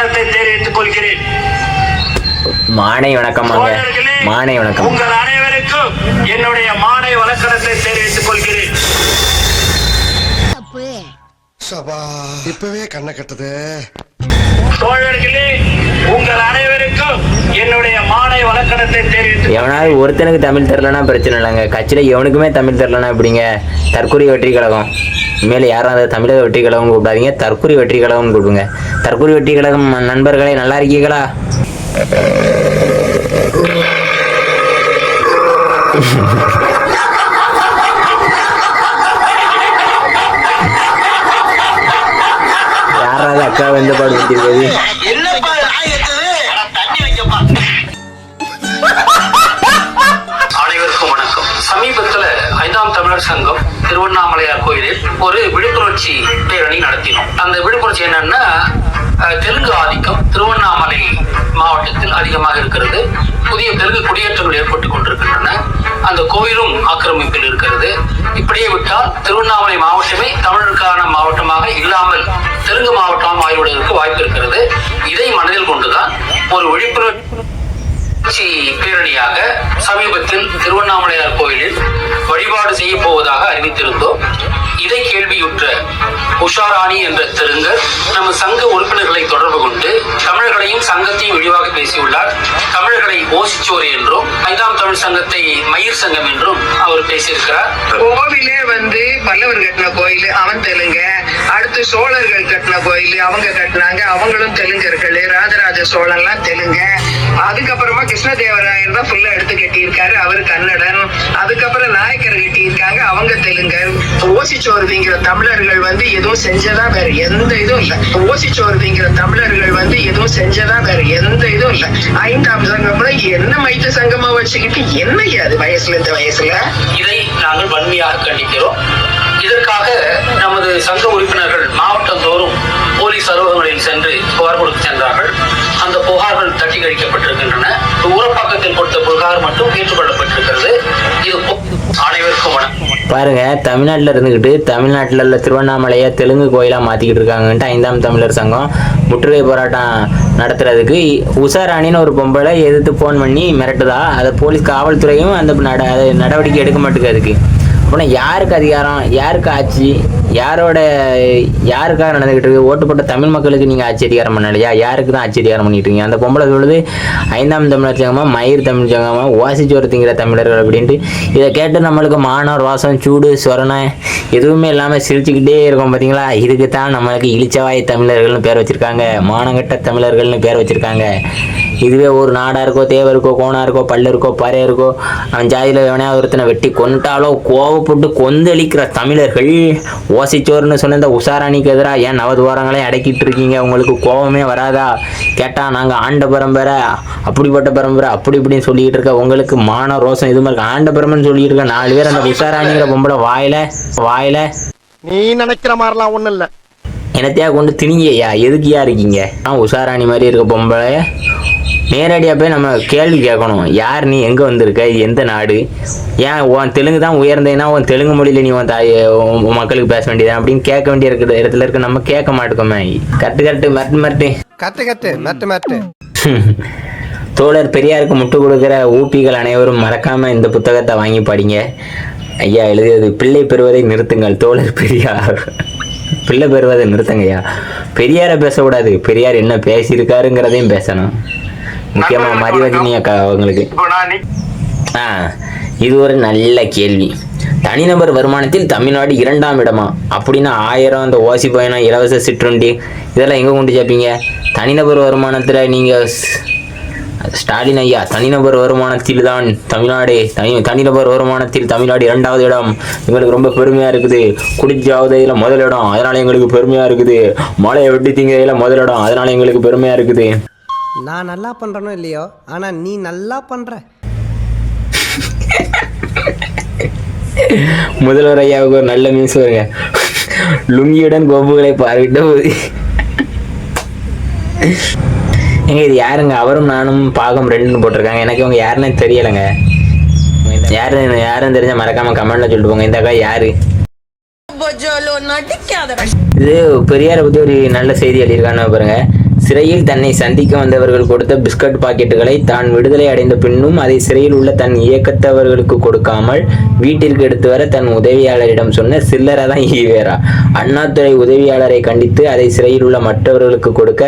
வழக்கணத்தை தெரிவித்துக் கொள்கிறேன். மானை வணக்கம் மானை வணக்கம். உங்கள் அனைவருக்கும் என்னுடைய மானை வழக்கணத்தை தெரிவித்துக் கொள்கிறேன் தப்பு சபா. இப்பவே கண்ணை கட்டுது. தோழர்களே உங்கள் அனைவருக்கும் என்னுடைய மானை வழக்கணத்தை தெரிவித்துக் எவனாவது ஒருத்தனுக்கு தமிழ் தெரிலனா பிரச்சனை இல்லைங்க. கட்சியில் எவனுக்குமே தமிழ் தெரிலனா எப்படிங்க? தற்கொலை வெற்றி கழகம். இனிமேல் யாரும் அதை தமிழக வெற்றி கழகம் கூப்பிடாதீங்க. தற்கொலை வெற்றி கழகம் கூப்பிடுங்க. தற்கொலை வெற்றி கழகம் நண்பர்களே நல்லா இருக்கீங்களா யாராவது அக்கா வந்து வைக்கப்பா. அனைவருக்கும் வணக்கம். சமீபத்துல ஐந்தாம் தமிழர் சங்கம் திருவண்ணாமலையார் கோயிலில் ஒரு விழிப்புணர்ச்சி பேரணி நடத்தினோம். அந்த விழிப்புணர்ச்சி என்னன்னா அஹ், தெலுங்கு ஆதிக்கம் திருவண்ணாமலை மாவட்டத்தில் அதிகமாக இருக்கிறது. புதிய தெலுங்கு குடியேற்றங்கள் ஏற்பட்டுக் கொண்டிருக்கின்றன. அந்த கோயிலும் ஆக்கிரமிப்பில் இருக்கிறது. இப்படியே விட்டால் திருவண்ணாமலை மாவட்டமே தமிழருக்கான மாவட்டமாக இல்லாமல் தெலுங்கு மாவட்டம் ஆகிவிடுவதற்கு வாய்ப்பு இருக்கிறது. இதை மனதில் கொண்டுதான் ஒரு விழிப்புணர்ச்சி பேரணியாக சமீபத்தில் திருவண்ணாமலையார் கோயிலில் வழிபாடு செய்ய போவதாக அறிவித்திருந்தோம். இதை கேள்வியுற்ற உஷாராணி என்ற தெலுங்கர் நம்ம சங்க உறுப்பினர்களை சங்கத்தையும் இழிவாக பேசியுள்ளார். தமிழர்களை ஓசிச்சோர் என்றும் ஐந்தாம் தமிழ் சங்கத்தை மயிர் சங்கம் என்றும் அவர் பேசியிருக்கிறார். கோவிலே வந்து பல்லவர் கட்டின கோயில் அவன் தெலுங்க. அடுத்து சோழர்கள் கட்டின கோயில் அவங்க கட்டினாங்க. அவங்களும் தெலுங்கர்கள். ராஜராஜ சோழன்லாம் தெலுங்க. அதுக்கப்புறமா கிருஷ்ணதேவராயர் தான் ஃபுல்லா எடுத்து கட்டியிருக்காரு. அவரு கன்னடன். அதுக்கப்புறம் நாயக்கர் கட்டியிருக்காங்க. அவங்க தெலுங்கர் ஓசிச்சோர்விங்கிற தமிழர்கள் வந்து எதுவும் செஞ்சதா வேற எந்த இதுவும் இல்ல. ஓசிச்சோர்விங்கிற தமிழர்கள் வந்து எதுவும் செஞ்சதா வேற எந்த இதுவும் இல்ல. ஐந்தாம் சங்கம்னா என்ன மைத்த சங்கமா வச்சுக்கிட்டு என்ன அது வயசுல இந்த வயசுல? இதை நாங்கள் வன்மையாக கண்டிக்கிறோம். இதற்காக நமது சங்க உறுப்பினர்கள் மாவட்டம் தோறும் போலீஸ் அலுவலகங்களில் சென்று புகார் கொடுத்து சென்றார்கள். பாருங்கள் பாருங்க தமிழ்நாட்டில் இருந்துக்கிட்டு தமிழ்நாட்டில் உள்ள திருவண்ணாமலையை தெலுங்கு கோயிலாக மாற்றிக்கிட்டு இருக்காங்கன்ட்டு ஐந்தாம் தமிழர் சங்கம் முற்றுகை போராட்டம் நடத்துறதுக்கு உஷாராணின்னு ஒரு பொம்பளை எதிர்த்து ஃபோன் பண்ணி மிரட்டுதா? அதை போலீஸ் காவல்துறையும் அந்த நட நடவடிக்கை எடுக்க மாட்டேங்குது அதுக்கு. அப்படின்னா யாருக்கு அதிகாரம்? யாருக்கு ஆட்சி? யாரோட யாருக்காக நடந்துக்கிட்டு இருக்கு? ஓட்டு போட்ட தமிழ் மக்களுக்கு நீங்கள் ஆட்சி அதிகாரம் பண்ணலையா? யாருக்கு தான் ஆட்சி அதிகாரம் பண்ணிட்டு இருக்கீங்க அந்த பொம்பளை சொல்லுது ஐந்தாம் தமிழர் சங்கமா மயிர் தமிழ் சங்கமா வாசிச்சோர் திங்கிற தமிழர்கள் அப்படின்ட்டு. இதை கேட்டு நம்மளுக்கு மானம் ரோசம் சூடு சொரணை எதுவுமே இல்லாமல் சிரிச்சுக்கிட்டே இருக்கோம் பார்த்தீங்களா இதுக்கு தான் நம்மளுக்கு இழிச்சவாய் தமிழர்கள்னு பேர் வச்சுருக்காங்க. மானங்கட்ட தமிழர்கள்னு பேர் வச்சுருக்காங்க. இதுவே ஒரு நாடா இருக்கோ தேவ இருக்கோ கோணா இருக்கோ பல்லு இருக்கோ பறை இருக்கோ அவன் ஜாதியில் எவனையா ஒருத்தனை வெட்டி கொன்ட்டாலோ கோவப்பட்டு கொந்தளிக்கிற தமிழர்கள் ஓசிச்சோர்னு சொன்ன இந்த உஷாராணிக்கு எதிராக ஏன் நவதுவாரங்களையும் அடக்கிட்டு இருக்கீங்க? உங்களுக்கு கோவமே வராதா? கேட்டா நாங்க ஆண்ட பரம்பரை அப்படிப்பட்ட பரம்பரை அப்படி இப்படின்னு சொல்லிட்டு இருக்க உங்களுக்கு மான ரோசம் இது மாதிரி ஆண்ட பரம்பரைன்னு சொல்லிட்டு இருக்க நாலு பேர் அந்த உஷாராணிங்கிற பொம்பளை வாயில வாயில. நீ நினைக்கிற மாதிரிலாம் ஒண்ணும் இல்ல. என்னத்தையா கொண்டு திணிங்கய்யா? எதுக்குயா இருக்கீங்க? ஆ உஷாராணி மாதிரி இருக்க பொம்பளை நேரடியாக போய் நம்ம கேள்வி கேட்கணும். யார் நீ? எங்கே வந்திருக்க? எந்த நாடு? ஏன் உன் தெலுங்கு தான் உயர்ந்தேன்னா உன் தெலுங்கு மொழியில் நீ உன் தாய் உன் மக்களுக்கு பேச வேண்டியது அப்படின்னு கேட்க வேண்டிய இருக்கிற இடத்துல இருக்க நம்ம கேட்க மாட்டோமே. கரெக்டு கரெக்டு மரட்டு மரட்டு கட்டு கட்டு மெட்டு மெட்டு. தோழர் பெரியாருக்கு முட்டு கொடுக்குற ஊப்பிகள் அனைவரும் மறக்காம இந்த புத்தகத்தை வாங்கி படிங்க. ஐயா எழுதியது பிள்ளை பெறுவதை நிறுத்துங்கள் தோழர் பெரியார். பிள்ளை பெறுவதை நிறுத்துங்க ஐயா பெரியாரை பேசக்கூடாது. பெரியார் என்ன பேசியிருக்காருங்கிறதையும் பேசணும். முக்கியமா மரிவதினி அக்கா அவங்களுக்கு. ஆ இது ஒரு நல்ல கேள்வி. தனிநபர் வருமானத்தில் தமிழ்நாடு இரண்டாம் இடமா? அப்படின்னா ஆயிரம் அந்த ஓசி பயணம் இலவச சிற்றுண்டி இதெல்லாம் எங்கே கொண்டு சேர்ப்பீங்க? தனிநபர் வருமானத்தில் நீங்கள் ஸ்டாலின் ஐயா தனிநபர் வருமானத்தில் தான் தமிழ்நாடு தனி தனிநபர் வருமானத்தில் தமிழ்நாடு இரண்டாவது இடம். எங்களுக்கு ரொம்ப பெருமையாக இருக்குது. குடிச்சாவதையில் முதல் இடம் அதனால எங்களுக்கு பெருமையாக இருக்குது. மழையை வெட்டி திங்கையில் முதல் இடம் அதனால எங்களுக்கு பெருமையாக இருக்குது. நான் நல்லா பண்றேனோ இல்லையோ? ஆனா நீ நல்லா பண்ற. முதல்வர் ஐயாவுக்கு ஒரு நல்ல மீன்ஸ் வருங்க. லுங்கியுடன் கோபுகளை பார்வையிட்ட போது. ஏங்க இது யாருங்க? அவரும் நானும் பாகம் ரெண்டுன்னு போட்டிருக்காங்க. எனக்கு இவங்க யாருன்னே தெரியலைங்க. யாரு யாருன்னு தெரிஞ்சா மறக்காம கமெண்ட்ல சொல்லிட்டு போங்க இந்த அக்கா யாரு? இது பெரியாரை பத்தி ஒரு நல்ல செய்தி எழுதியிருக்கான்னு பாருங்க. சிறையில் தன்னை சந்திக்க வந்தவர்கள் கொடுத்த பிஸ்கட் பாக்கெட்டுகளை தான் விடுதலை அடைந்த பின்னும் அதை சிறையில் உள்ள தன் இயக்கத்தவர்களுக்கு கொடுக்காமல் வீட்டிற்கு எடுத்து வர தன் உதவியாளரிடம் சொன்ன சில்லறை தான் ஈவேரா. அண்ணாதுரை உதவியாளரை கண்டித்து அதை சிறையில் உள்ள மற்றவர்களுக்கு கொடுக்க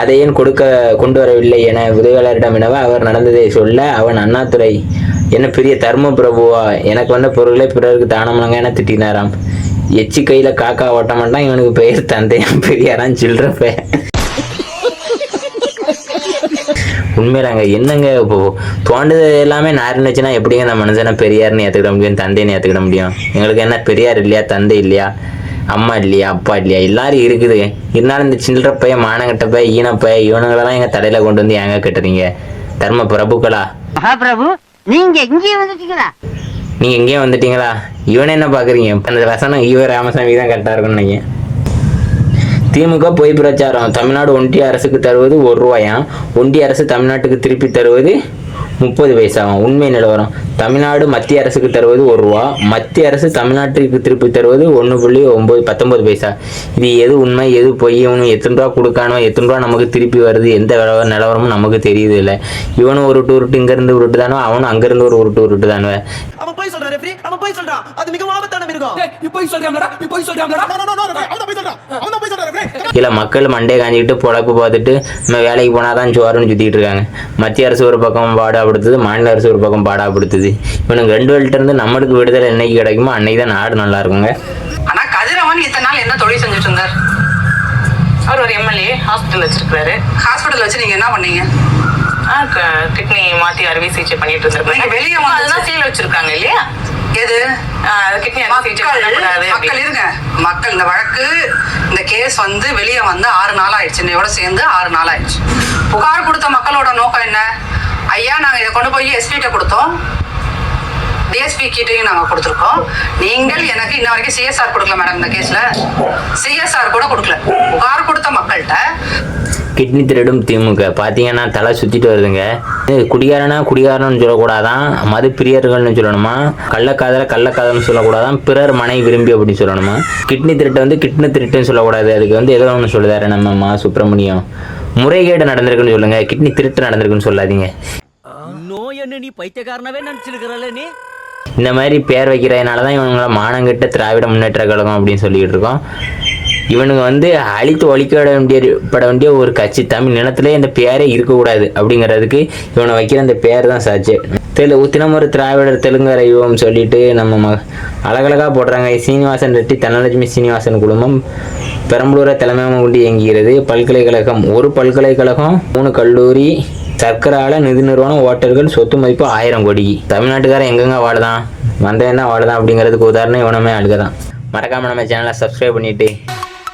அதை ஏன் கொடுக்க கொண்டு வரவில்லை என உதவியாளரிடம் வினவ அவர் நடந்ததை சொல்ல அவன் அண்ணாதுரை என்ன பெரிய தர்ம பிரபுவா? எனக்கு வந்த பொருளை பிறருக்கு தானமாங்க என திட்டினாராம். எச்சி கையில் காக்கா ஓட்ட மாட்டான் இவனுக்கு பெயர் தந்தையாம் பெரியாரான் சில்லறப்ப உண்மையிலாங்க என்னங்க இப்போ தோண்டது எல்லாமே நார் இருந்துச்சுன்னா எப்படிங்க அந்த மனுஷனை பெரியார்னு ஏற்றுக்கிட முடியும் தந்தைன்னு ஏற்றுக்கிட முடியும்? எங்களுக்கு என்ன பெரியார் இல்லையா தந்தை இல்லையா அம்மா இல்லையா அப்பா இல்லையா? எல்லாரும் இருக்குது. இருந்தாலும் இந்த சில்லற பையன் மானங்கட்ட பைய ஈனப்பைய இவனுங்களெல்லாம் எங்கள் தலையில் கொண்டு வந்து ஏங்க கட்டுறீங்க? தர்ம பிரபுக்களா? மகாபிரபு நீங்க இங்கே வந்துட்டீங்களா? நீங்கள் எங்கேயும் வந்துட்டீங்களா? இவனை என்ன பார்க்குறீங்க அந்த வசனம் ஈவ ராமசாமி தான் கரெக்டாக இருக்கும்னு நினைக்கிறேன். திமுக பொய் பிரச்சாரம். தமிழ்நாடு ஒன்றிய அரசுக்கு தருவது ஒரு ரூபாயாம் ஒன்றிய அரசு தமிழ்நாட்டுக்கு திருப்பி தருவது முப்பது பைசாவும் உண்மை நிலவரம். தமிழ்நாடு மத்திய அரசுக்கு தருவது ஒரு ரூபா. மத்திய அரசு தமிழ்நாட்டுக்கு திருப்பி தருவது ஒன்று புள்ளி ஒம்பது பத்தொம்பது பைசா. இது எது உண்மை எது பொய்? இவனு எத்தனை ரூபா கொடுக்கானோ எத்தனை ரூபா நமக்கு திருப்பி வருது? எந்த நிலவ- நிலவரமும் நமக்கு தெரியுது இல்லை இவனும் ஒரு உருட்டு இங்கேருந்து உருட்டு தானோ? அவனும் அங்கேருந்து ஒரு உருட்டு உருட்டு தானே? அவன் போய் சொல்றான் ரெஃப்ரி அவன் போய் சொல்றான். அது மிகவும் ஆபத்தான மிருகம். போய் நீ போய் அவன் போய் சொல்றான். அவன் போய் சொல்றான். ரெஃப்ரி இல்லை மக்கள் மண்டே காஞ்சிக்கிட்டு பொழப்பு பார்த்துட்டு நம்ம வேலைக்கு போனால் தான் சோறுன்னு சுற்றிட்டு இருக்காங்க. மத்திய அரசு ஒரு பக்கம் பாடாப்படுத்துது மாநில அரசு ஒரு பக்கம் பாடாப்படுத்துது. இவனுக்கு ரெண்டு வேல்ட்ட இருந்து நம்மளுக்கு விடுதலை என்னைக்கு கிடைக்குமோ அன்னைக்கு தான் நாடு நல்லா இருக்குங்க. ஆனா கதிரவன் இத்தனை நாள் என்ன தொழில் செஞ்சுட்டு இருந்தார்? அவர் ஒரு எம்எல்ஏ ஹாஸ்பிட்டல் வச்சிருக்காரு ஹாஸ்பிட்டல் வச்சு நீங்க என்ன பண்ணீங்க? கிட்னி மாத்தி அறுவை சிகிச்சை பண்ணிட்டு இருந்திருக்காங்க வெளிய வந்து- அதெல்லாம் சீல் வச்சிருக்காங்க இல்லையா? எது? கிட்னி மக்கள் இருங்க. மக்கள் இந்த வழக்கு நோட்டீஸ் வந்து வெளியே வந்து ஆறு நாள் ஆயிடுச்சு என்னையோட சேர்ந்து ஆறு நாள் ஆயிடுச்சு புகார் கொடுத்த மக்களோட நோக்கம் என்ன? ஐயா நாங்க இதை கொண்டு போய் எஸ்பிகிட்ட கொடுத்தோம். டிஎஸ்பி கிட்டையும் நாங்க கொடுத்துருக்கோம். நீங்கள் எனக்கு இன்ன வரைக்கும் சிஎஸ்ஆர் கொடுக்கல மேடம் இந்த கேஸ்ல சிஎஸ்ஆர் கூட கொடுக்கல. கிட்னி திருடும் திமுக. பார்த்தீங்கன்னா தலை சுற்றிட்டு வருதுங்க. குடிகாரனா குடிகாரன்னு சொல்லக்கூடாதான் மது பிரியர்கள்னு சொல்லணுமா கள்ளக்காதல கள்ளக்காதல்னு சொல்லக்கூடாதான் பிறர் மனை விரும்பி அப்படின்னு சொல்லணுமா? கிட்னி திருட்டை வந்து கிட்னி திருட்டுன்னு சொல்லக்கூடாது. அதுக்கு வந்து ஏதோ ஒன்று சொல்லுதாரு நம்ம மா சுப்பிரமணியம். முறைகேடு நடந்திருக்குன்னு சொல்லுங்க. கிட்னி திருட்டு நடந்திருக்குன்னு சொல்லாதீங்க. நோய் என்ன நீ பைத்தியக்காரனவே நினைச்சிருக்கிறல்ல நீ? இந்த மாதிரி பேர் வைக்கிறதுனால தான் இவனுங்களை மானங்கெட்ட திராவிட முன்னேற்ற கழகம் அப்படின்னு சொல்லிக்கிட்டு இருக்கோம். இவனுங்க வந்து அழித்து ஒழிக்க வேண்டிய பட வேண்டிய ஒரு கட்சி. தமிழ் நிலத்திலே இந்த பேரே இருக்கக்கூடாது அப்படிங்கிறதுக்கு இவனை வைக்கிற அந்த பேர் தான் சாட்சி தெலு தினமொரு திராவிடர் தெலுங்கர் ஐயோம் சொல்லிட்டு நம்ம ம அழகழகாக போடுறாங்க. சீனிவாசன் ரெட்டி தனலட்சுமி சீனிவாசன் குடும்பம் பெரம்பலூரை தலைமையாக கொண்டு இயங்குகிறது. பல்கலைக்கழகம் ஒரு பல்கலைக்கழகம் மூணு கல்லூரி சர்க்கரால நிதி நிறுவனம் ஓட்டர்கள் சொத்து மதிப்பு ஆயிரம் கோடி. தமிழ்நாட்டுக்காரன் எங்கெங்க வாழுதான்? வந்தவன் தான் வாழுதான் அப்படிங்கிறதுக்கு உதாரணம் இவனமே அழுகதான். மறக்காம நம்ம சேனலை சப்ஸ்கிரைப் பண்ணிட்டு